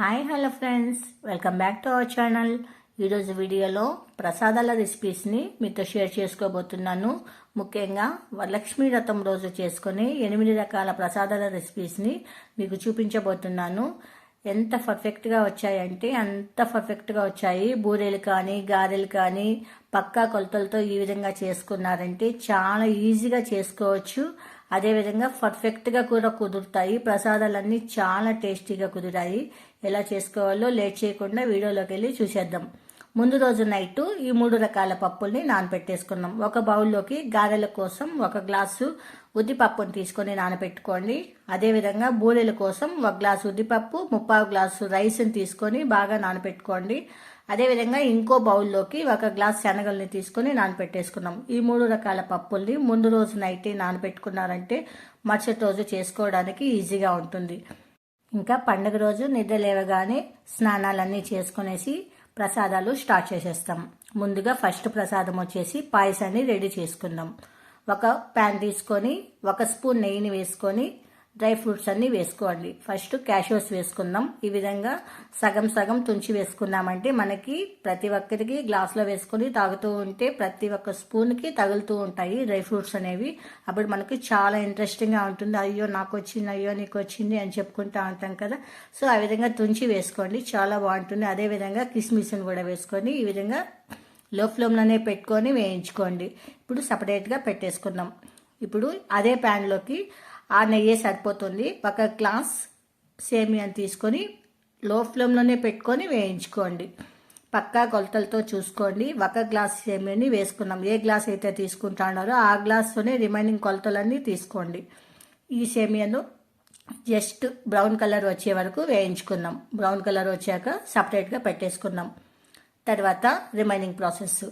Hi hello friends welcome back to our channel ఈరోజు వీడియోలో ప్రసాదాల రెసిపీస్ని మీతో షేర్ చేసుకోబోతున్నాను. ముఖ్యంగా వరలక్ష్మీ వ్రతం రోజు చేసుకుని ఎనిమిది రకాల ప్రసాదాల రెసిపీస్ని మీకు చూపించబోతున్నాను. ఎంత పర్ఫెక్ట్గా వచ్చాయంటే అంత పర్ఫెక్ట్గా వచ్చాయి. బూరెలు కానీ గారెలు కానీ పక్కా కొలతలతో ఈ విధంగా చేసుకున్నారంటే చాలా ఈజీగా చేసుకోవచ్చు. అదేవిధంగా పర్ఫెక్ట్గా కూడా కుదురుతాయి. ప్రసాదాలన్నీ చాలా టేస్టీగా కుదిరాయి. ఎలా చేసుకోవాలో లేట్ చేయకుండా వీడియోలోకి వెళ్ళి చూసేద్దాం. ముందు రోజు నైట్ ఈ మూడు రకాల పప్పుల్ని నానబెట్టేసుకున్నాం ఒక బౌల్లోకి గారెల కోసం ఒక గ్లాసు ఉద్దిపప్పుని తీసుకొని నానబెట్టుకోండి అదేవిధంగా బూరెల కోసం ఒక గ్లాసు ఉద్దిపప్పు ముప్పావు గ్లాసు రైస్ని తీసుకొని బాగా నానబెట్టుకోండి అదేవిధంగా ఇంకో బౌల్లోకి ఒక గ్లాస్ శనగల్ని తీసుకొని నానబెట్టేసుకున్నాం ఈ మూడు రకాల పప్పుల్ని ముందు రోజు నైట్ నానబెట్టుకున్నారంటే మరుసటి రోజు చేసుకోవడానికి ఈజీగా ఉంటుంది. ఇంకా పండుగ రోజు నిద్ర లేవగానే స్నానాలన్నీ చేసుకునేసి ప్రసాదాలు స్టార్ట్ చేసేస్తాం. ముందుగా ఫస్ట్ ప్రసాదం వచ్చేసి పాయసాన్ని రెడీ చేసుకుందాం. ఒక ప్యాన్ తీసుకొని ఒక స్పూన్ నెయ్యిని వేసుకొని డ్రై ఫ్రూట్స్ అన్ని వేసుకోండి ఫస్ట్ క్యాషోస్ వేసుకుందాం. ఈ విధంగా సగం సగం తుంచి వేసుకున్నామంటే మనకి ప్రతి ఒక్కరికి గ్లాస్లో వేసుకొని తాగుతూ ఉంటే ప్రతి ఒక్క స్పూన్కి తగులుతూ ఉంటాయి డ్రై ఫ్రూట్స్ అనేవి. అప్పుడు మనకి చాలా ఇంట్రెస్టింగ్గా ఉంటుంది. అయ్యో నాకు వచ్చింది అయ్యో నీకు వచ్చింది అని చెప్పుకుంటూ ఉంటాం కదా. సో ఆ విధంగా తుంచి వేసుకోండి. చాలా బాగుంటుంది. అదేవిధంగా కిస్మిస్ని కూడా వేసుకొని ఈ విధంగా లో ఫ్లేమ్లోనే పెట్టుకొని వేయించుకోండి. ఇప్పుడు సపరేట్గా పెట్టేసుకుందాం. ఇప్పుడు అదే ప్యాన్లోకి ఆ నెయ్యే సరిపోతుంది. ఒక గ్లాస్ సేమియాని తీసుకొని లో ఫ్లేమ్లోనే పెట్టుకొని వేయించుకోండి. పక్కా కొలతలతో చూసుకోండి. ఒక గ్లాస్ సేమియాని వేసుకున్నాం. ఏ గ్లాస్ అయితే తీసుకుంటున్నారో ఆ గ్లాస్తోనే రిమైనింగ్ కొలతలన్నీ తీసుకోండి. ఈ సేమియాను జస్ట్ బ్రౌన్ కలర్ వచ్చే వరకు వేయించుకున్నాం. బ్రౌన్ కలర్ వచ్చాక సపరేట్గా పెట్టేసుకున్నాం. తర్వాత రిమైనింగ్ ప్రాసెస్.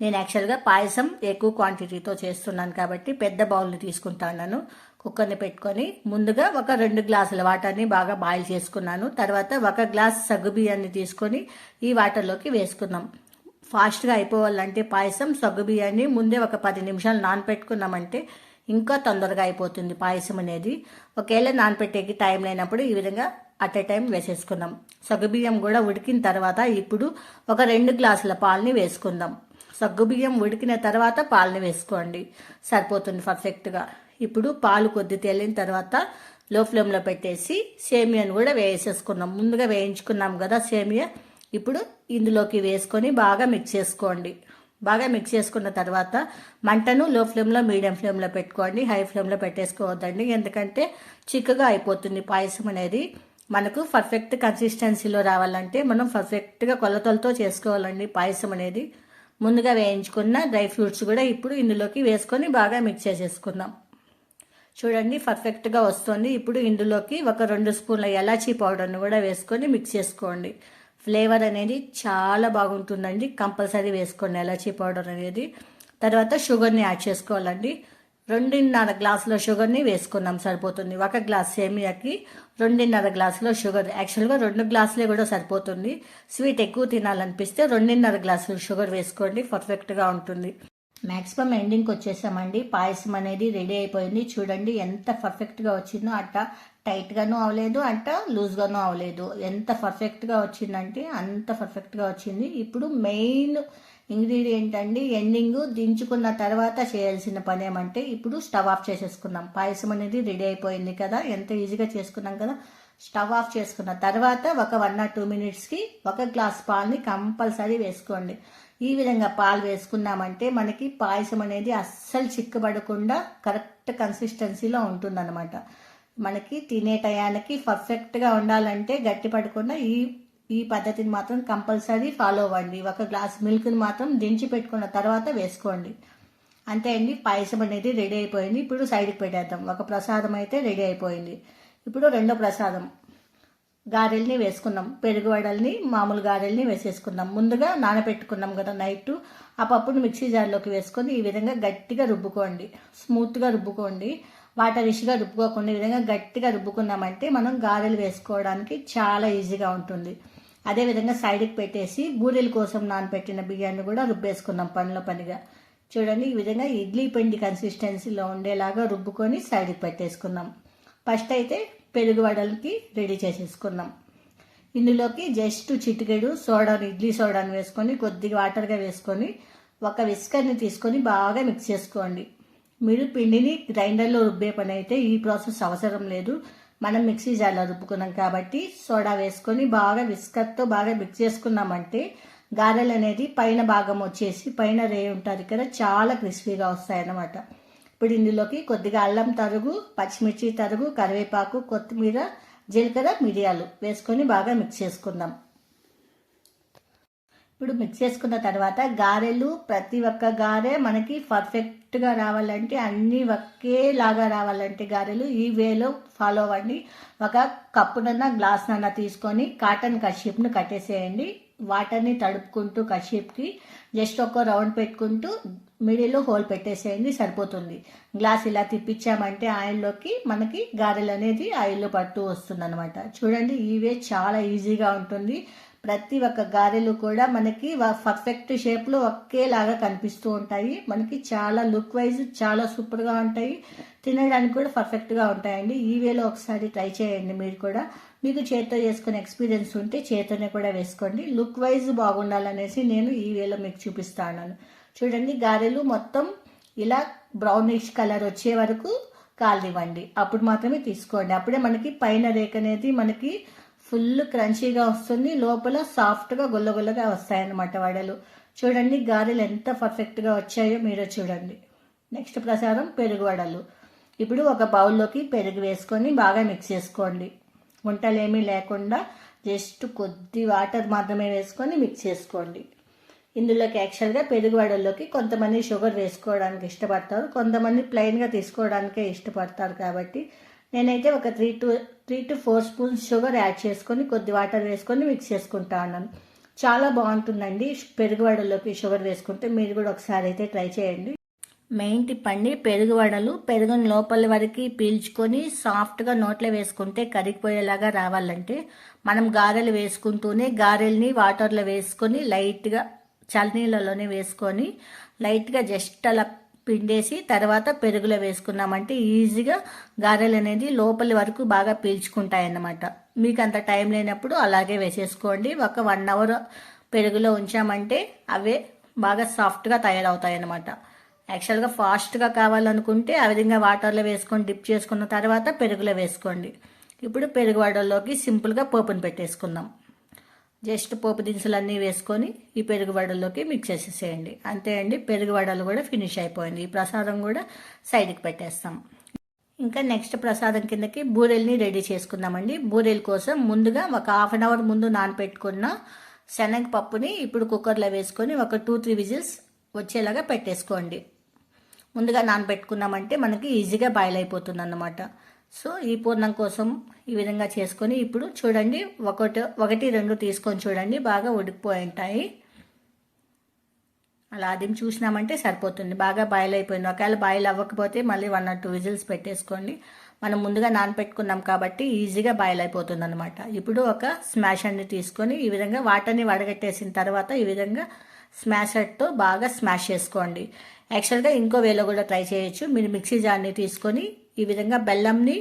నేను యాక్చువల్గా పాయసం ఎక్కువ క్వాంటిటీతో చేస్తున్నాను కాబట్టి పెద్ద బౌల్ని తీసుకుంటాను. కుక్కర్ని పెట్టుకొని ముందుగా ఒక రెండు గ్లాసుల వాటర్ని బాగా బాయిల్ చేసుకున్నాను. తర్వాత ఒక గ్లాస్ సగ్గు బియ్యాన్ని తీసుకొని ఈ వాటర్లోకి వేసుకుందాం. ఫాస్ట్గా అయిపోవాలంటే పాయసం సగ్గు బియ్యాన్ని ముందే ఒక పది నిమిషాలు నానపెట్టుకున్నామంటే ఇంకా తొందరగా అయిపోతుంది పాయసం అనేది. ఒకవేళ నానపెట్టేకి టైం లేనప్పుడు ఈ విధంగా అట్ ఏ టైం వేసేసుకుందాం. సగ్గుబియ్యం కూడా ఉడికిన తర్వాత ఇప్పుడు ఒక రెండు గ్లాసుల పాలని వేసుకుందాం. సగ్గుబియ్యం ఉడికిన తర్వాత పాలని వేసుకోండి. సరిపోతుంది పర్ఫెక్ట్గా. ఇప్పుడు పాలు కొద్ది తేలిన తర్వాత లో ఫ్లేమ్లో పెట్టేసి సేమియాను కూడా వేసేసుకున్నాం. ముందుగా వేయించుకున్నాం కదా సేమియా. ఇప్పుడు ఇందులోకి వేసుకొని బాగా మిక్స్ చేసుకోండి. బాగా మిక్స్ చేసుకున్న తర్వాత మంటను లో ఫ్లేమ్లో మీడియం ఫ్లేమ్లో పెట్టుకోండి. హై ఫ్లేమ్లో పెట్టేసుకోవద్దండి. ఎందుకంటే చిక్కగా అయిపోతుంది పాయసం అనేది. మనకు పర్ఫెక్ట్ కన్సిస్టెన్సీలో రావాలంటే మనం పర్ఫెక్ట్గా కొలతలతో చేసుకోవాలండి పాయసం అనేది. ముందుగా వేయించుకున్న డ్రై ఫ్రూట్స్ కూడా ఇప్పుడు ఇందులోకి వేసుకొని బాగా మిక్స్ చేసేసుకుందాం. చూడండి పర్ఫెక్ట్గా వస్తుంది. ఇప్పుడు ఇందులోకి ఒక రెండు స్పూన్ల ఎలాచీ పౌడర్ని కూడా వేసుకొని మిక్స్ చేసుకోండి. ఫ్లేవర్ అనేది చాలా బాగుంటుందండి. కంపల్సరీ వేసుకోండి ఎలాచీ పౌడర్ అనేది. తర్వాత షుగర్ని యాడ్ చేసుకోవాలండి. రెండున్నర గ్లాసుల షుగర్ని వేసుకున్నాం సరిపోతుంది. ఒక గ్లాస్ సేమియాకి రెండున్నర గ్లాసులో షుగర్ యాక్చువల్గా రెండు గ్లాసులే కూడా సరిపోతుంది. స్వీట్ ఎక్కువ తినాలనిపిస్తే రెండున్నర గ్లాసులు షుగర్ వేసుకోండి. పర్ఫెక్ట్గా ఉంటుంది. మ్యాక్సిమం ఎండింగ్కి వచ్చేసామండి. పాయసం అనేది రెడీ అయిపోయింది. చూడండి ఎంత పర్ఫెక్ట్గా వచ్చిందో అట్ట టైట్గాను అవ్వలేదు అట్ట లూజ్గాను అవ్వలేదు ఎంత పర్ఫెక్ట్గా వచ్చిందంటే అంత పర్ఫెక్ట్గా వచ్చింది. ఇప్పుడు మెయిన్ ఇంగ్రీడియంట్ అండి ఎండింగ్ దించుకున్న తర్వాత చేయాల్సిన పని ఏమంటే ఇప్పుడు స్టవ్ ఆఫ్ చేసేసుకుందాం. పాయసం అనేది రెడీ అయిపోయింది కదా ఎంత ఈజీగా చేసుకున్నాం కదా. స్టవ్ ఆఫ్ చేసుకున్న తర్వాత ఒక వన్ ఆర్ టూ మినిట్స్కి ఒక గ్లాస్ పాల్ని కంపల్సరీ వేసుకోండి. ఈ విధంగా పాలు వేసుకున్నామంటే మనకి పాయసం అనేది అస్సలు చిక్కబడకుండా కరెక్ట్ కన్సిస్టెన్సీలో ఉంటుందన్నమాట. మనకి తినే టయానికి పర్ఫెక్ట్గా ఉండాలంటే గట్టి పడకుండా ఈ ఈ పద్ధతిని మాత్రం కంపల్సరీ ఫాలో అవ్వండి. ఒక గ్లాస్ మిల్క్ని మాత్రం దించి పెట్టుకున్న తర్వాత వేసుకోండి. అంతే అండి పాయసం అనేది రెడీ అయిపోయింది. ఇప్పుడు సైడ్కి పెట్టేద్దాం. ఒక ప్రసాదం అయితే రెడీ అయిపోయింది. ఇప్పుడు రెండో ప్రసాదం. గారెల్ని వేసుకున్నాం. పెరుగు వడల్ని మామూలు గారెల్ని వేసేసుకున్నాం. ముందుగా నానబెట్టుకున్నాం కదా నైట్. ఆ పప్పును మిక్సీ జార్లోకి వేసుకొని ఈ విధంగా గట్టిగా రుబ్బుకోండి. స్మూత్గా రుబ్బుకోండి. వాటర్ ఇష్గా రుబ్బుకోకుండా ఈ విధంగా గట్టిగా రుబ్బుకున్నామంటే మనం గారెలు వేసుకోవడానికి చాలా ఈజీగా ఉంటుంది. అదేవిధంగా సైడ్కి పెట్టేసి బూరెల కోసం నానబెట్టిన బియ్యాన్ని కూడా రుబ్బేసుకున్నాం పనిలో పనిగా. చూడండి ఈ విధంగా ఇడ్లీ పిండి కన్సిస్టెన్సీలో ఉండేలాగా రుబ్బుకొని సైడ్కి పెట్టేసుకున్నాం. ఫస్ట్ అయితే పెరుగు వడలకి రెడీ చేసేసుకున్నాం. ఇందులోకి జస్ట్ చిటికెడు సోడాను ఇడ్లీ సోడాను వేసుకొని కొద్దిగా వాటర్గా వేసుకొని ఒక విస్కర్ని తీసుకొని బాగా మిక్స్ చేసుకోండి. మీరు పిండిని గ్రైండర్లో రుబ్బే పని అయితే ఈ ప్రాసెస్ అవసరం లేదు. మనం మిక్సీ జార్లో రుబ్బుకున్నాం కాబట్టి సోడా వేసుకొని బాగా విస్కర్తో బాగా మిక్స్ చేసుకున్నామంటే గారెలు అనేది పైన భాగం వచ్చేసి పైన రే ఉంటుంది కదా చాలా క్రిస్పీగా వస్తాయి అన్నమాట ఇప్పుడు ఇందులోకి కొద్దిగా అల్లం తరుగు పచ్చిమిర్చి తరుగు కరివేపాకు కొత్తిమీర జీలకర్ర మిరియాలు వేసుకొని బాగా మిక్స్ చేసుకుందాం. ఇప్పుడు మిక్స్ చేసుకున్న తర్వాత గారెలు ప్రతి ఒక్క గారె మనకి పర్ఫెక్ట్గా రావాలంటే అన్నీ ఒకేలాగా రావాలంటే గారెలు ఈ వేలో ఫాలో అవ్వండి. ఒక కప్పునన్నా గ్లాస్నన్నా తీసుకొని కాటన్ కషీప్ను కట్టేసేయండి. వాటర్ని తడుపుకుంటూ కషీప్కి జస్ట్ ఒక రౌండ్ పెట్టుకుంటూ మిడిల్లో హోల్ పెట్టేసేయండి సరిపోతుంది. గ్లాస్ ఇలా తిప్పించామంటే ఆయిల్లోకి మనకి గారెలు అనేది ఆయిల్లో పడుతూ వస్తుందన్నమాట. చూడండి ఇవే చాలా ఈజీగా ఉంటుంది. ప్రతి ఒక్క గారెలు కూడా మనకి పర్ఫెక్ట్ షేప్లో ఒకేలాగా కనిపిస్తూ ఉంటాయి. మనకి చాలా లుక్ వైజ్ చాలా సూపర్గా ఉంటాయి. తినడానికి కూడా పర్ఫెక్ట్గా ఉంటాయండి. ఈ వేలో ఒకసారి ట్రై చేయండి మీరు కూడా. మీకు చేతితో చేసుకునే ఎక్స్పీరియన్స్ ఉంటే చేతితోనే కూడా వేసుకోండి. లుక్ వైజ్ బాగుండాలనేసి నేను ఈ వేలో మీకు చూపిస్తాను. చూడండి గారెలు మొత్తం ఇలా బ్రౌనిష్ కలర్ వచ్చే వరకు కాలనివ్వండి. అప్పుడు మాత్రమే తీసుకోండి. అప్పుడే మనకి పైన రేక్ అనేది మనకి ఫుల్ క్రంచీగా వస్తుంది. లోపల సాఫ్ట్గా గుల్లగుల్లగా వస్తాయన్నమాట వడలు. చూడండి గారెలు ఎంత పర్ఫెక్ట్గా వచ్చాయో మీరే చూడండి. నెక్స్ట్ ప్రసారం పెరుగు వడలు. ఇప్పుడు ఒక బౌల్లోకి పెరుగు వేసుకొని బాగా మిక్స్ చేసుకోండి. వంటలేమీ లేకుండా జస్ట్ కొద్ది వాటర్ మాత్రమే వేసుకొని మిక్స్ చేసుకోండి. ఇందులోకి యాక్చువల్గా పెరుగువడల్లోకి కొంతమంది షుగర్ వేసుకోవడానికి ఇష్టపడతారు కొంతమంది ప్లెయిన్గా తీసుకోవడానికే ఇష్టపడతారు కాబట్టి నేనైతే ఒక three to three to four spoons sugar add చేసుకొని కొద్ది వాటర్ వేసుకొని మిక్స్ చేసుకుంటా ఉన్నాను. చాలా బాగుంటుందండి పెరుగువడల్లోకి షుగర్ వేసుకుంటే మీరు కూడా ఒకసారి అయితే ట్రై చేయండి. మెయిన్ టిప్ అండి పెరుగు వడలు పెరుగుని లోపల వరకు పీల్చుకొని సాఫ్ట్గా నోట్లో వేసుకుంటే కరిగిపోయేలాగా రావాలంటే మనం గారెలు వేసుకుంటూనే గారెల్ని వాటర్లో వేసుకొని లైట్గా చలనీళ్ళలోనే వేసుకొని లైట్గా జస్ట్ అలా పిండేసి తర్వాత పెరుగులో వేసుకున్నామంటే ఈజీగా గారెలు అనేది లోపలి వరకు బాగా పీల్చుకుంటాయన్నమాట. మీకు అంత టైం లేనప్పుడు అలాగే వేసేసుకోండి. ఒక వన్ అవర్ పెరుగులో ఉంచామంటే అవే బాగా సాఫ్ట్గా తయారవుతాయి అన్నమాట యాక్చువల్గా ఫాస్ట్గా కావాలనుకుంటే ఆ విధంగా వాటర్లో వేసుకొని డిప్ చేసుకున్న తర్వాత పెరుగులో వేసుకోండి. ఇప్పుడు పెరుగు వడల్లోకి సింపుల్గా పోపును పెట్టేసుకుందాం. జస్ట్ పోపు దినుసులన్నీ వేసుకొని ఈ పెరుగు వడల్లోకి మిక్స్ చేసేసేయండి. అంతే అండి పెరుగు వడలు కూడా ఫినిష్ అయిపోయింది. ఈ ప్రసాదం కూడా సైడ్కి పెట్టేస్తాం. ఇంకా నెక్స్ట్ ప్రసాదం కిందకి బూరెల్ని రెడీ చేసుకుందామండి. బూరెల కోసం ముందుగా ఒక హాఫ్ అన్ అవర్ ముందు నానపెట్టుకున్న శనగపప్పుని ఇప్పుడు కుక్కర్లో వేసుకొని ఒక టూ త్రీ విజిల్స్ వచ్చేలాగా పెట్టేసుకోండి. ముందుగా నానబెట్టుకున్నామంటే మనకి ఈజీగా బాయిల్ అయిపోతుంది అన్నమాట సో ఈ పూర్ణం కోసం ఈ విధంగా చేసుకొని ఇప్పుడు చూడండి ఒకటి ఒకటి రెండు తీసుకొని చూడండి బాగా ఉడికిపోయి ఉంటాయి. అలా అది చూసినామంటే సరిపోతుంది. బాగా బాయిల్ అయిపోయింది. ఒకవేళ బాయిల్ అవ్వకపోతే మళ్ళీ వన్ ఆర్ టూ విజిల్స్ పెట్టేసుకోండి. మనం ముందుగా నానపెట్టుకున్నాం కాబట్టి ఈజీగా బాయిల్ అయిపోతుంది అనమాట ఇప్పుడు ఒక స్మాష్ అన్ని తీసుకొని ఈ విధంగా వాటర్ని వడగట్టేసిన తర్వాత ఈ విధంగా స్మాషర్తో బాగా స్మాష్ చేసుకోండి. యాక్చువల్గా ఇంకో వేలో కూడా ట్రై చేయొచ్చు. మీరు మిక్సీ జార్ని తీసుకొని ఈ విధంగా బెల్లంని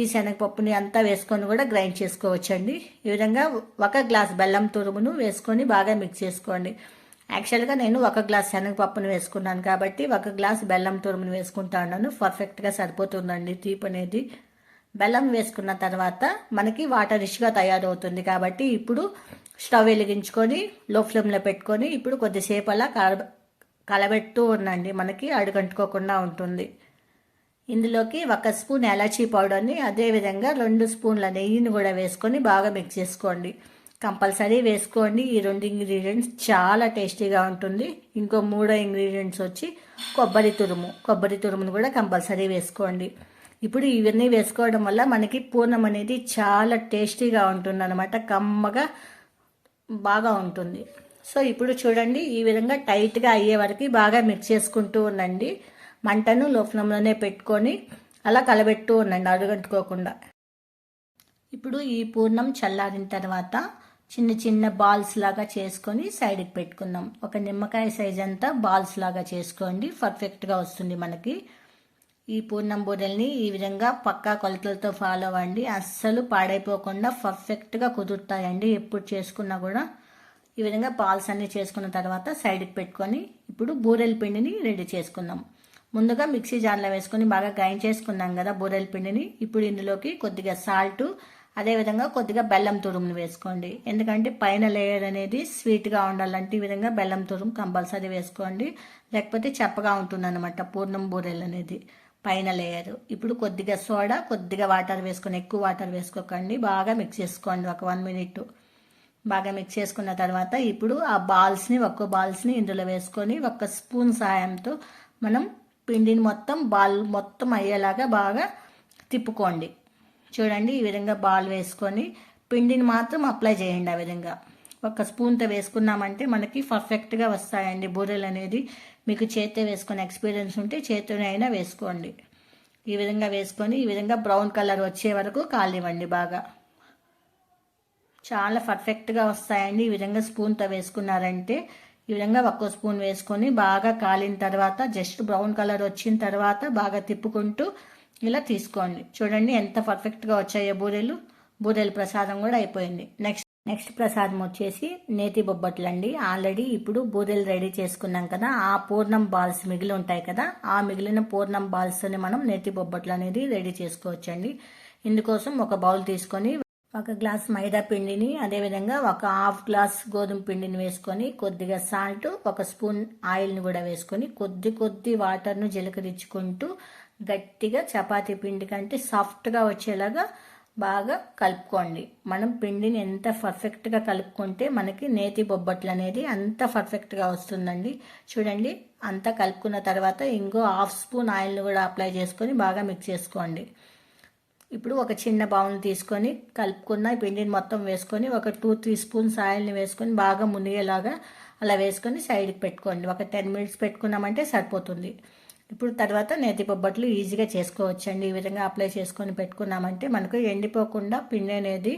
ఈ శనగపప్పుని అంతా వేసుకొని కూడా గ్రైండ్ చేసుకోవచ్చండి. ఈ విధంగా ఒక గ్లాస్ బెల్లం తురుమును వేసుకొని బాగా మిక్స్ చేసుకోండి. యాక్చువల్గా నేను ఒక గ్లాస్ శనగపప్పును వేసుకున్నాను కాబట్టి ఒక గ్లాస్ బెల్లం తురుమును వేసుకుంటాను పర్ఫెక్ట్గా సరిపోతుందండి తీపి అనేది. బెల్లం వేసుకున్న తర్వాత మనకి వాటర్ రిష్గా తయారవుతుంది కాబట్టి ఇప్పుడు స్టవ్ వెలిగించుకొని లో ఫ్లేమ్లో పెట్టుకొని ఇప్పుడు కొద్దిసేపు అలా కల కలబెడుతూ ఉండండి. మనకి అడుగంటుకోకుండా ఉంటుంది. ఇందులోకి ఒక స్పూన్ ఎలాచీ పౌడర్ని అదేవిధంగా రెండు స్పూన్ల నెయ్యిని కూడా వేసుకొని బాగా మిక్స్ చేసుకోండి. కంపల్సరీ వేసుకోండి. ఈ రెండు ఇంగ్రీడియంట్స్ చాలా టేస్టీగా ఉంటుంది. ఇంకో మూడో ఇంగ్రీడియంట్స్ వచ్చి కొబ్బరి తురుము. కొబ్బరి తురుమును కూడా కంపల్సరీ వేసుకోండి. ఇప్పుడు ఇవన్నీ వేసుకోవడం వల్ల మనకి పూర్ణం అనేది చాలా టేస్టీగా ఉంటుంది అనమాట కమ్మగా బాగా ఉంటుంది. సో ఇప్పుడు చూడండి ఈ విధంగా టైట్గా అయ్యే వరకు బాగా మిక్స్ చేసుకుంటూ ఉండండి. మంటను లో ఫ్లేమ్లోనే పెట్టుకొని అలా కలబెట్టు ఉండండి అడుగంటుకోకుండా. ఇప్పుడు ఈ పూర్ణం చల్లారిన తర్వాత చిన్న చిన్న బాల్స్ లాగా చేసుకొని సైడ్కి పెట్టుకుందాం. ఒక నిమ్మకాయ సైజ్ అంతా బాల్స్ లాగా చేసుకోండి. పర్ఫెక్ట్గా వస్తుంది మనకి. ఈ పూర్ణం బూరెల్ని ఈ విధంగా పక్కా కొలతలతో ఫాలో అవ్వండి. అస్సలు పాడైపోకుండా పర్ఫెక్ట్గా కుదురుతాయండి. ఎప్పుడు చేసుకున్నా కూడా ఈ విధంగా పాల్స్ అన్ని చేసుకున్న తర్వాత సైడ్కి పెట్టుకొని ఇప్పుడు బూరెల పిండిని రెడీ చేసుకుందాం. ముందుగా మిక్సీ జార్లో వేసుకొని బాగా గ్రైండ్ చేసుకున్నాం కదా బూరెల పిండిని. ఇప్పుడు ఇందులోకి కొద్దిగా సాల్ట్ అదేవిధంగా కొద్దిగా బెల్లం తురుమును వేసుకోండి. ఎందుకంటే పైన లేయర్ అనేది స్వీట్గా ఉండాలంటే ఈ విధంగా బెల్లం తురుము కంపల్సరీ వేసుకోండి. లేకపోతే చప్పగా ఉంటుంది అనమాట పూర్ణం బూరెలు అనేది. పైన లేయర్. ఇప్పుడు కొద్దిగా సోడా కొద్దిగా వాటర్ వేసుకొని ఎక్కువ వాటర్ వేసుకోకండి. బాగా మిక్స్ చేసుకోండి ఒక వన్ మినిట్. బాగా మిక్స్ చేసుకున్న తర్వాత ఇప్పుడు ఆ బాల్స్ని ఒక్క బాల్స్ని ఇందులో వేసుకొని ఒక స్పూన్ సాయంతో మనం పిండిని మొత్తం బాల్ మొత్తం అయ్యేలాగా బాగా తిప్పుకోండి. చూడండి ఈ విధంగా బాల్ వేసుకొని పిండిని మాత్రం అప్లై చేయండి ఆ విధంగా. ఒక స్పూన్తో వేసుకున్నామంటే మనకి పర్ఫెక్ట్గా వస్తాయండి బూరెలు అనేది. మీకు చేతితో వేసుకునే ఎక్స్పీరియన్స్ ఉంటే చేతితోనే అయినా వేసుకోండి. ఈ విధంగా వేసుకొని ఈ విధంగా బ్రౌన్ కలర్ వచ్చే వరకు కాలివ్వండి బాగా. చాలా పర్ఫెక్ట్గా వస్తాయండి. ఈ విధంగా స్పూన్తో వేసుకున్నారంటే ఈ విధంగా ఒక్కో స్పూన్ వేసుకొని బాగా కాలిన తర్వాత జస్ట్ బ్రౌన్ కలర్ వచ్చిన తర్వాత బాగా తిప్పుకుంటూ ఇలా తీసుకోండి. చూడండి ఎంత పర్ఫెక్ట్గా వచ్చాయో బూరెలు. బూరెల ప్రసాదం కూడా అయిపోయింది. నెక్స్ట్ నెక్స్ట్ ప్రసాదం వచ్చేసి నేతి బొబ్బట్లు అండి. ఆల్రెడీ ఇప్పుడు బూరెలు రెడీ చేసుకున్నాం కదా ఆ పూర్ణం బాల్స్ మిగిలి ఉంటాయి కదా ఆ మిగిలిన పూర్ణం బాల్స్తోని మనం నేతి బొబ్బట్లు అనేది రెడీ చేసుకోవచ్చండి. ఇందుకోసం ఒక బౌల్ తీసుకొని ఒక గ్లాస్ మైదా పిండిని అదేవిధంగా ఒక హాఫ్ గ్లాస్ గోధుమ పిండిని వేసుకొని కొద్దిగా సాల్ట్ ఒక స్పూన్ ఆయిల్ని కూడా వేసుకొని కొద్ది కొద్ది వాటర్ను జీలకరించుకుంటూ గట్టిగా చపాతీ పిండి కంటే సాఫ్ట్గా వచ్చేలాగా బాగా కలుపుకోండి. మనం పిండిని ఎంత పర్ఫెక్ట్గా కలుపుకుంటే మనకి నేతి బొబ్బట్లు అనేది అంత పర్ఫెక్ట్గా వస్తుందండి. చూడండి అంతా కలుపుకున్న తర్వాత ఇంకో హాఫ్ స్పూన్ ఆయిల్ని కూడా అప్లై చేసుకొని బాగా మిక్స్ చేసుకోండి. ఇప్పుడు ఒక చిన్న బౌల్ తీసుకొని కలుపుకున్న పిండిని మొత్తం వేసుకొని ఒక టూ త్రీ స్పూన్స్ ఆయిల్ని వేసుకొని బాగా మునిగేలాగా అలా వేసుకొని సైడ్కి పెట్టుకోండి. ఒక టెన్ మినిట్స్ పెట్టుకున్నామంటే సరిపోతుంది. ఇప్పుడు తర్వాత నేతి బొబ్బట్లు ఈజీగా చేసుకోవచ్చండి. ఈ విధంగా అప్లై చేసుకొని పెట్టుకున్నామంటే మనకు ఎండిపోకుండా పిండి అనేది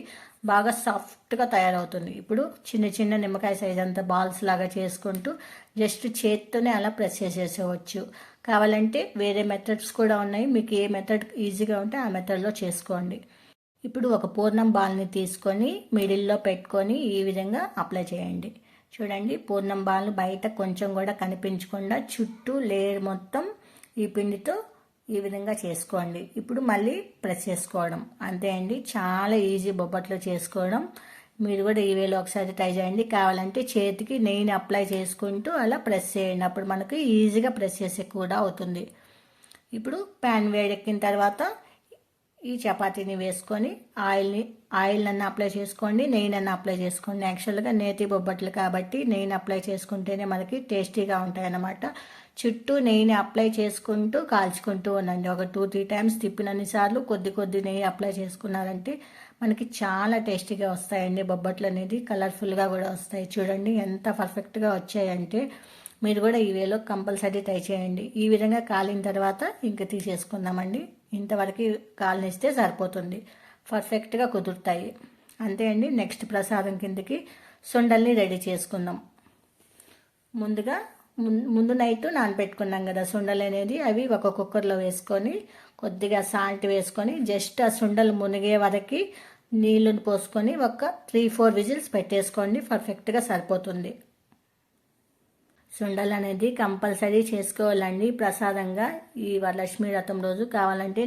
బాగా సాఫ్ట్గా తయారవుతుంది. ఇప్పుడు చిన్న చిన్న నిమ్మకాయ సైజ్ అంత బాల్స్ లాగా చేసుకుంటూ జస్ట్ చేత్తోనే అలా ప్రెస్ చేసేసేవచ్చు. కావాలంటే వేరే మెథడ్స్ కూడా ఉన్నాయి. మీకు ఏ మెథడ్ ఈజీగా ఉంటే ఆ మెథడ్లో చేసుకోండి. ఇప్పుడు ఒక పూర్ణం బాల్ని తీసుకొని మిడిల్లో పెట్టుకొని ఈ విధంగా అప్లై చేయండి. చూడండి పూర్ణం బాల్ బయట కొంచెం కూడా కనిపించకుండా చుట్టూ లేయర్ మొత్తం ఈ పిండితో ఈ విధంగా చేసుకోండి. ఇప్పుడు మళ్ళీ ప్రెస్ చేసుకోవడం. అంతే అండి చాలా ఈజీ బొబ్బట్లు చేసుకోవడం. మీరు కూడా ఈ వేలో ఒకసారి ట్రై చేయండి. కావాలంటే చేతికి నెయ్యిని అప్లై చేసుకుంటూ అలా ప్రెస్ చేయండి. అప్పుడు మనకి ఈజీగా ప్రెస్ చేసే కూడా అవుతుంది. ఇప్పుడు ప్యాన్ వేడెక్కిన తర్వాత ఈ చపాతీని వేసుకొని ఆయిల్ని ఆయిల్ అప్లై చేసుకోండి నెయ్యి అప్లై చేసుకోండి. యాక్చువల్గా నేతి బొబ్బట్లు కాబట్టి నెయ్యిని అప్లై చేసుకుంటేనే మనకి టేస్టీగా ఉంటాయి అన్నమాట చుట్టూ నెయ్యిని అప్లై చేసుకుంటూ కాల్చుకుంటూ ఉండండి. ఒక టూ త్రీ టైమ్స్ తిప్పినన్ని సార్లు కొద్ది కొద్ది నెయ్యి అప్లై చేసుకున్నారంటే మనకి చాలా టేస్టీగా వస్తాయండి. బొబ్బట్లు అనేది కలర్ఫుల్గా కూడా వస్తాయి. చూడండి ఎంత పర్ఫెక్ట్గా వచ్చాయంటే మీరు కూడా ఈ వేలో కంపల్సరీ ట్రై చేయండి. ఈ విధంగా కాలిన తర్వాత ఇంకా తీసేసుకుందామండి. ఇంతవరకు కాలనిస్తే సరిపోతుంది. పర్ఫెక్ట్గా కుదురుతాయి. అంతే అండి. నెక్స్ట్ ప్రసాదం కిందకి సుండల్ని రెడీ చేసుకుందాం. ముందుగా ముందు నైట్ నానబెట్టుకున్నాం కదా సుండలు అనేది. అవి ఒక కుక్కర్లో వేసుకొని కొద్దిగా సాల్ట్ వేసుకొని జస్ట్ ఆ సుండలు మునిగే వరకు నీళ్ళను పోసుకొని ఒక త్రీ ఫోర్ విజిల్స్ పెట్టేసుకోండి. పర్ఫెక్ట్గా సరిపోతుంది. సుండలు అనేది కంపల్సరీ చేసుకోవాలండి. ప్రసాదంగా ఈ వరలక్ష్మి రథం రోజు కావాలంటే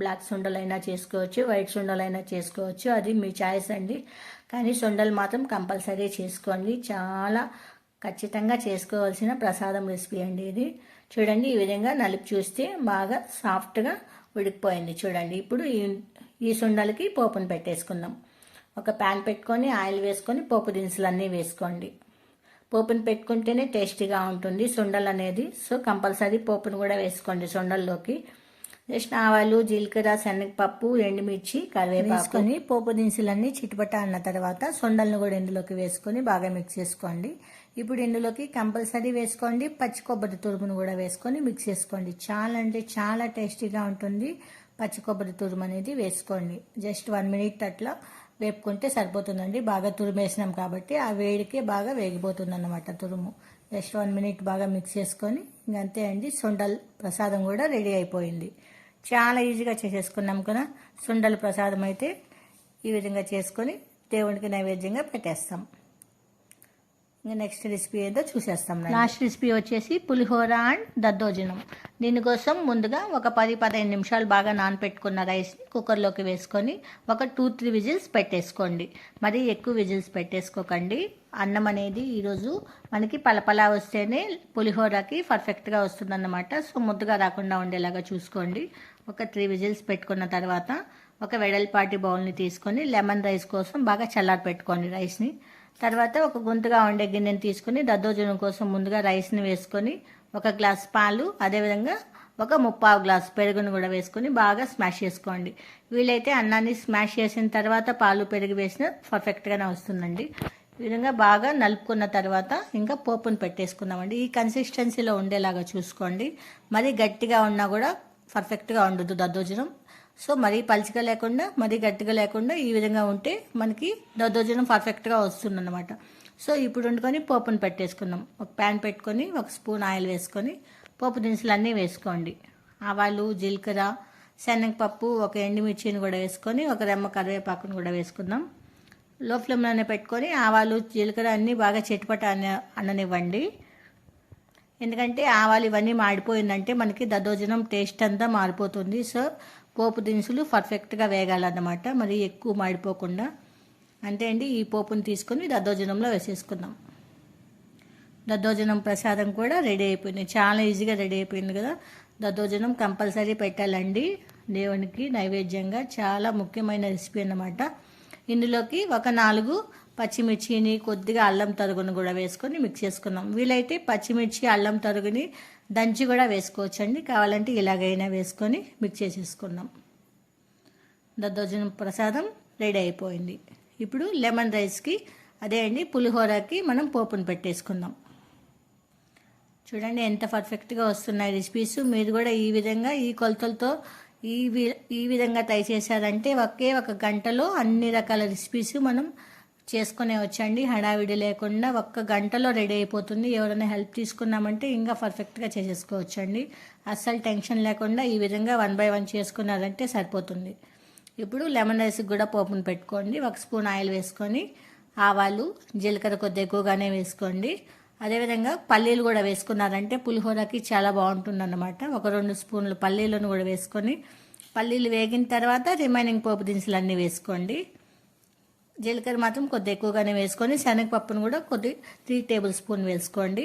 బ్లాక్ సుండలైనా చేసుకోవచ్చు వైట్ సుండలైనా చేసుకోవచ్చు. అది మీ చాయిస్ అండి. కానీ సుండలు మాత్రం కంపల్సరీ చేసుకోండి. చాలా ఖచ్చితంగా చేసుకోవాల్సిన ప్రసాదం రెసిపీ అండి ఇది. చూడండి ఈ విధంగా నలిపి చూస్తే బాగా సాఫ్ట్గా ఉడికిపోయింది చూడండి. ఇప్పుడు ఈ ఈ సుండలకి పోపును పెట్టేసుకుందాం. ఒక ప్యాన్ పెట్టుకొని ఆయిల్ వేసుకొని పోపు దినుసులు అన్నీ వేసుకోండి. పోపుని పెట్టుకుంటేనే టేస్టీగా ఉంటుంది. సుండలు అనేది సో కంపల్సరీ పోపును కూడా వేసుకోండి సుండల్లోకి. జస్ట్ ఆవాలు జీలకర్ర శనగపప్పు ఎండుమిర్చి కరివేపాకు. వేసుకొని పోపు దినుసులన్నీ చిటిపట అన్న తర్వాత సొండలను కూడా ఇందులోకి వేసుకొని బాగా మిక్స్ చేసుకోండి. ఇప్పుడు ఇందులోకి కంపల్సరీ వేసుకోండి. పచ్చి కొబ్బరి తురుమును కూడా వేసుకొని మిక్స్ చేసుకోండి. చాలా అంటే చాలా టేస్టీగా ఉంటుంది. పచ్చి కొబ్బరి తురుము అనేది వేసుకోండి. జస్ట్ వన్ మినిట్ అట్లా వేపుకుంటే సరిపోతుందండి. బాగా తురిమేసినాం కాబట్టి ఆ వేడికి బాగా వేగిపోతుంది అన్నమాట తురుము. జస్ట్ వన్ మినిట్ బాగా మిక్స్ చేసుకొని ఇంకంతే అండి. సుండల్ ప్రసాదం కూడా రెడీ అయిపోయింది. చాలా ఈజీగా చేసేసుకున్నాం కదా. సుండల ప్రసాదం అయితే ఈ విధంగా చేసుకొని దేవునికి నైవేద్యంగా పెట్టేస్తాం. ఇంకా నెక్స్ట్ రెసిపీ ఏదో చూసేస్తాం లాస్ట్ రెసిపీ వచ్చేసి పులిహోర అండ్ దద్దోజనం. దీనికోసం ముందుగా ఒక పది పదిహేను నిమిషాలు బాగా నానపెట్టుకున్న రైస్ని కుక్కర్లోకి వేసుకొని ఒక టూ త్రీ విజిల్స్ పెట్టేసుకోండి. మరి ఎక్కువ విజిల్స్ పెట్టేసుకోకండి. అన్నం అనేది ఈరోజు మనకి పలపలా వస్తేనే పులిహోరకి పర్ఫెక్ట్గా వస్తుందన్నమాట. సో ముద్దుగా రాకుండా ఉండేలాగా చూసుకోండి. ఒక త్రీ విజిల్స్ పెట్టుకున్న తర్వాత ఒక వెడల్పాటి బౌల్ని తీసుకొని లెమన్ రైస్ కోసం బాగా చల్లారి పెట్టుకోండి రైస్ని తర్వాత ఒక గుంతగా ఉండే గిన్నెని తీసుకుని దద్దోజనం కోసం ముందుగా రైస్ని వేసుకొని ఒక గ్లాస్ పాలు అదేవిధంగా ఒక ముప్పావు గ్లాస్ పెరుగును కూడా వేసుకొని బాగా స్మాష్ చేసుకోండి. వీలైతే అన్నాన్ని స్మాష్ చేసిన తర్వాత పాలు పెరుగు వేసిన పర్ఫెక్ట్గానే వస్తుందండి. ఈ విధంగా బాగా నలుపుకున్న తర్వాత ఇంకా పోపును పెట్టేసుకున్నామండి ఈ కన్సిస్టెన్సీలో ఉండేలాగా చూసుకోండి. మరీ గట్టిగా ఉన్నా కూడా పర్ఫెక్ట్గా ఉండదు దద్దోజనం. సో మరీ పలుచగా లేకుండా మరీ గట్టిగా లేకుండా ఈ విధంగా ఉంటే మనకి దద్దోజనం పర్ఫెక్ట్గా వస్తుందన్నమాట. సో ఇప్పుడు వండుకొని పోపును పెట్టేసుకుందాం. ఒక ప్యాన్ పెట్టుకొని ఒక స్పూన్ ఆయిల్ వేసుకొని పోపు దినుసులు అన్నీ వేసుకోండి. ఆవాలు జీలకర్ర శనగపప్పు ఒక ఎండుమిర్చిని కూడా వేసుకొని ఒక రెమ్మ కరివేపాకును కూడా వేసుకుందాం. లో ఫ్లేమ్లోనే పెట్టుకొని ఆవాలు జీలకర్ర అన్నీ బాగా చెట్టుపట అన్న అన్ననివ్వండి. ఎందుకంటే ఆవాలు ఇవన్నీ మాడిపోయిందంటే మనకి దద్దోజనం టేస్ట్ అంతా మారిపోతుంది. సో పోపు దినుసులు పర్ఫెక్ట్గా వేగాలన్నమాట. మరి ఎక్కువ మాడిపోకుండా. అంతే అండి ఈ పోపుని తీసుకొని దద్దోజనంలో వేసేసుకుందాం. దద్దోజనం ప్రసాదం కూడా రెడీ అయిపోయింది. చాలా ఈజీగా రెడీ అయిపోయింది కదా. దద్దోజనం కంపల్సరీ పెట్టాలండి. దేవునికి నైవేద్యంగా చాలా ముఖ్యమైన రెసిపీ అన్నమాట. ఇందులోకి ఒక నాలుగు పచ్చిమిర్చిని కొద్దిగా అల్లం తరుగును కూడా వేసుకొని మిక్స్ చేసుకున్నాం వీలైతే పచ్చిమిర్చి అల్లం తరుగుని దంచి కూడా వేసుకోవచ్చండి. కావాలంటే ఇలాగైనా వేసుకొని మిక్స్ చేసేసుకున్నాం. దద్దోజనం ప్రసాదం రెడీ అయిపోయింది. ఇప్పుడు లెమన్ రైస్కి అదే అండి పులిహోరకి మనం పోపును పెట్టేసుకుందాం. చూడండి ఎంత పర్ఫెక్ట్గా వస్తున్నాయి రెసిపీస్. మీరు కూడా ఈ విధంగా ఈ కొలతలతో ఈ ఈ విధంగా ట్రై చేశారంటే ఒకే ఒక గంటలో అన్ని రకాల రెసిపీస్ మనం చేసుకునే వచ్చండి. హడావిడి లేకుండా ఒక్క గంటలో రెడీ అయిపోతుంది. ఎవరైనా హెల్ప్ తీసుకున్నామంటే ఇంకా పర్ఫెక్ట్గా చేసేసుకోవచ్చండి. అస్సలు టెన్షన్ లేకుండా ఈ విధంగా వన్ బై వన్ చేసుకున్నారంటే సరిపోతుంది. ఇప్పుడు లెమన్ రైస్కి కూడా పోపును పెట్టుకోండి. ఒక స్పూన్ ఆయిల్ వేసుకొని ఆవాలు జీలకర్ర కొద్ది ఎక్కువగానే వేసుకోండి. అదేవిధంగా పల్లీలు కూడా వేసుకున్నారంటే పులిహోరకి చాలా బాగుంటుందన్నమాట. ఒక రెండు స్పూన్లు పల్లీలను కూడా వేసుకొని పల్లీలు వేగిన తర్వాత రిమైనింగ్ పోపు దినుసులు అన్నీ వేసుకోండి. జీలకర్ర మాత్రం కొద్ది ఎక్కువగానే వేసుకొని శనగపప్పును కూడా కొద్ది త్రీ టేబుల్ స్పూన్ వేసుకోండి.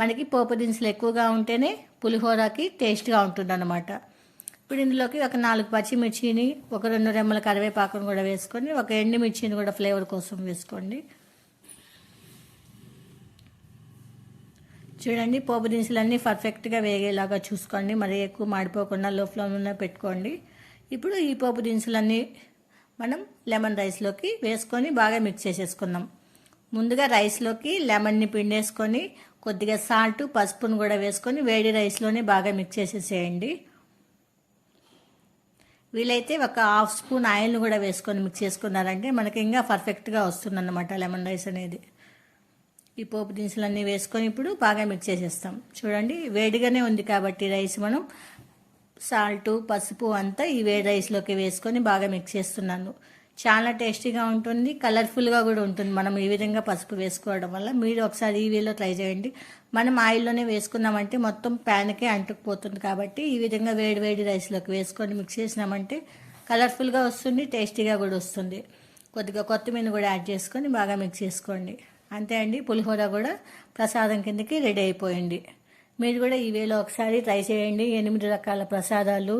మనకి పోపు దినుసులు ఎక్కువగా ఉంటేనే పులిహోరకి టేస్ట్గా ఉంటుందన్నమాట. ఇప్పుడు ఇందులోకి ఒక నాలుగు పచ్చిమిర్చిని ఒక రెండు రెమ్మల కరివేపాకును కూడా వేసుకొని ఒక ఎండుమిర్చిని కూడా ఫ్లేవర్ కోసం వేసుకోండి. చూడండి పోపు దినుసులన్నీ పర్ఫెక్ట్గా వేగేలాగా చూసుకోండి. మరి ఎక్కువ మాడిపోకుండా లో ఫ్లేమ్లోనే పెట్టుకోండి. ఇప్పుడు ఈ పోపు దినుసులన్నీ మనం లెమన్ రైస్లోకి వేసుకొని బాగా మిక్స్ చేసేసుకుందాం. ముందుగా రైస్లోకి లెమన్ని పిండేసుకొని కొద్దిగా సాల్ట్ పసుపును కూడా వేసుకొని వేడి రైస్లోనే బాగా మిక్స్ చేసేసేయండి. వీలైతే ఒక హాఫ్ స్పూన్ ఆయిల్ని కూడా వేసుకొని మిక్స్ చేసుకున్నారంటే మనకి ఇంకా పర్ఫెక్ట్గా వస్తుందన్నమాట లెమన్ రైస్ అనేది. ఈ పోపు దినుసులన్నీ వేసుకొని ఇప్పుడు బాగా మిక్స్ చేసేస్తాం. చూడండి వేడిగానే ఉంది కాబట్టి రైస్ మనం సాల్ట్ పసుపు అంతా ఈ వేడి రైస్లోకి వేసుకొని బాగా మిక్స్ చేస్తున్నాను. చాలా టేస్టీగా ఉంటుంది కలర్ఫుల్గా కూడా ఉంటుంది. మనం ఈ విధంగా పసుపు వేసుకోవడం వల్ల మీరు ఒకసారి ఈ వేలో ట్రై చేయండి. మనం ఆయిల్లోనే వేసుకున్నామంటే మొత్తం ప్యాన్కే అంటుకుపోతుంది కాబట్టి ఈ విధంగా వేడి వేడి రైస్లోకి వేసుకొని మిక్స్ చేసినామంటే కలర్ఫుల్గా వస్తుంది టేస్టీగా కూడా వస్తుంది. కొద్దిగా కొత్తిమీర కూడా యాడ్ చేసుకొని బాగా మిక్స్ చేసుకోండి. అంతే అండి పులిహోర కూడా ప్రసాదం కిందకి రెడీ అయిపోయింది. మీరు కూడా ఈ వేలో ఒకసారి ట్రై చేయండి. ఎనిమిది రకాల ప్రసాదాలు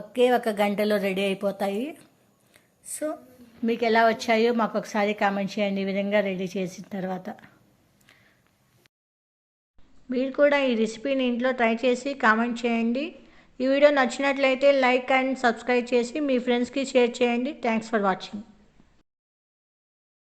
ఒకే ఒక గంటలో రెడీ అయిపోతాయి. సో మీకు ఎలా వచ్చాయో మాకు ఒకసారి కామెంట్ చేయండి. ఈ విధంగా రెడీ చేసిన తర్వాత. మీరు కూడా ఈ రెసిపీని ఇంట్లో ట్రై చేసి కామెంట్ చేయండి. ఈ వీడియో నచ్చినట్లయితే లైక్ అండ్ సబ్స్క్రైబ్ చేసి మీ ఫ్రెండ్స్కి షేర్ చేయండి. Thanks for watching.